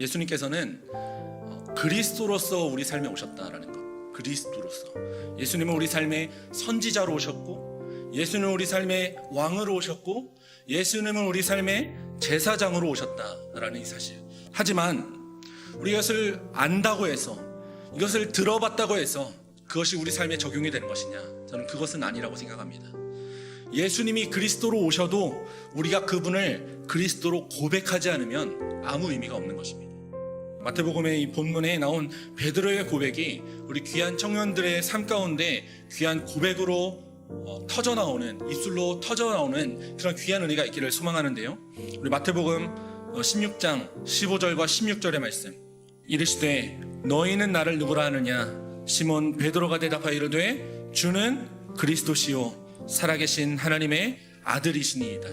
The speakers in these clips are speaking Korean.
예수님께서는 어, 그리스도로서 우리 삶에 오셨다라는 것. 그리스도로서 예수님은 우리 삶의 선지자로 오셨고 예수님은 우리 삶의 왕으로 오셨고 예수님은 우리 삶의 제사장으로 오셨다라는 이 사실. 하지만 우리 이것을 안다고 해서 이것을 들어봤다고 해서 그것이 우리 삶에 적용이 되는 것이냐? 저는 그것은 아니라고 생각합니다. 예수님이 그리스도로 오셔도 우리가 그분을 그리스도로 고백하지 않으면 아무 의미가 없는 것입니다. 마태복음의 이 본문에 나온 베드로의 고백이 우리 귀한 청년들의 삶 가운데 귀한 고백으로 어, 터져 나오는 입술로 터져 나오는 그런 귀한 은혜가 있기를 소망하는데요. 우리 마태복음 어, 16장 15절과 16절의 말씀 이르시되 너희는 나를 누구라 하느냐 시몬 베드로가 대답하여 이르되 주는 그리스도시요 살아계신 하나님의 아들이시니이다.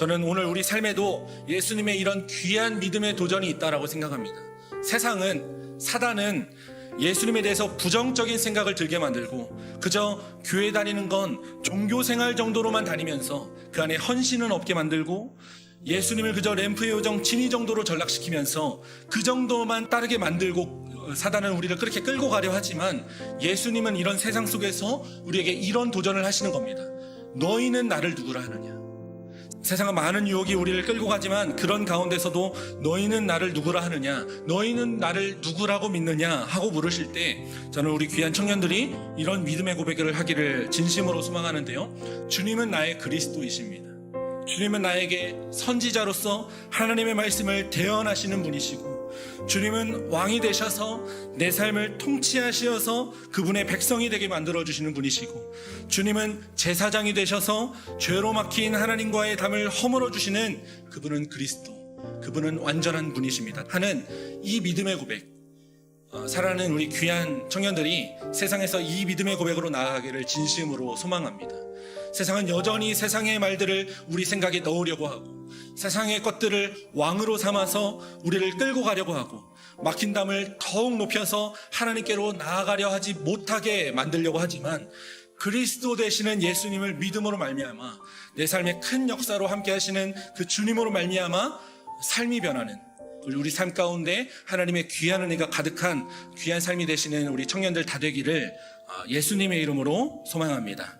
저는 오늘 우리 삶에도 예수님의 이런 귀한 믿음의 도전이 있다라고 생각합니다. 세상은 사단은 예수님에 대해서 부정적인 생각을 들게 만들고 그저 교회 다니는 건 종교 생활 정도로만 다니면서 그 안에 헌신은 없게 만들고 예수님을 그저 램프의 요정 진이 정도로 전락시키면서 그 정도만 따르게 만들고 어, 사단은 우리를 그렇게 끌고 가려 하지만 예수님은 이런 세상 속에서 우리에게 이런 도전을 하시는 겁니다. 너희는 나를 누구라 하느냐? 세상은 많은 유혹이 우리를 끌고 가지만 그런 가운데서도 너희는 나를 누구라 하느냐? 너희는 나를 누구라고 믿느냐? 하고 물으실 때 저는 우리 귀한 청년들이 이런 믿음의 고백을 하기를 진심으로 소망하는데요. 주님은 나의 그리스도이십니다 주님은 나에게 선지자로서 하나님의 말씀을 대언하시는 분이시고 주님은 왕이 되셔서 내 삶을 통치하시어서 그분의 백성이 되게 만들어 주시는 분이시고 주님은 제사장이 되셔서 죄로 막힌 하나님과의 담을 허물어 주시는 그분은 그리스도 그분은 완전한 분이십니다 하는 이 믿음의 고백 어, 사랑하는 우리 귀한 청년들이 세상에서 이 믿음의 고백으로 나아가기를 진심으로 소망합니다. 세상은 여전히 세상의 말들을 우리 생각에 넣으려고 하고 세상의 것들을 왕으로 삼아서 우리를 끌고 가려고 하고 막힌 담을 더욱 높여서 하나님께로 나아가려 하지 못하게 만들려고 하지만 그리스도 되시는 예수님을 믿음으로 말미암아 내 삶의 큰 역사로 함께 하시는 그 주님으로 말미암아 삶이 변하는 우리 삶 가운데 하나님의 귀한 은혜가 가득한 귀한 삶이 되시는 우리 청년들 다 되기를 아, 예수님의 이름으로 소망합니다.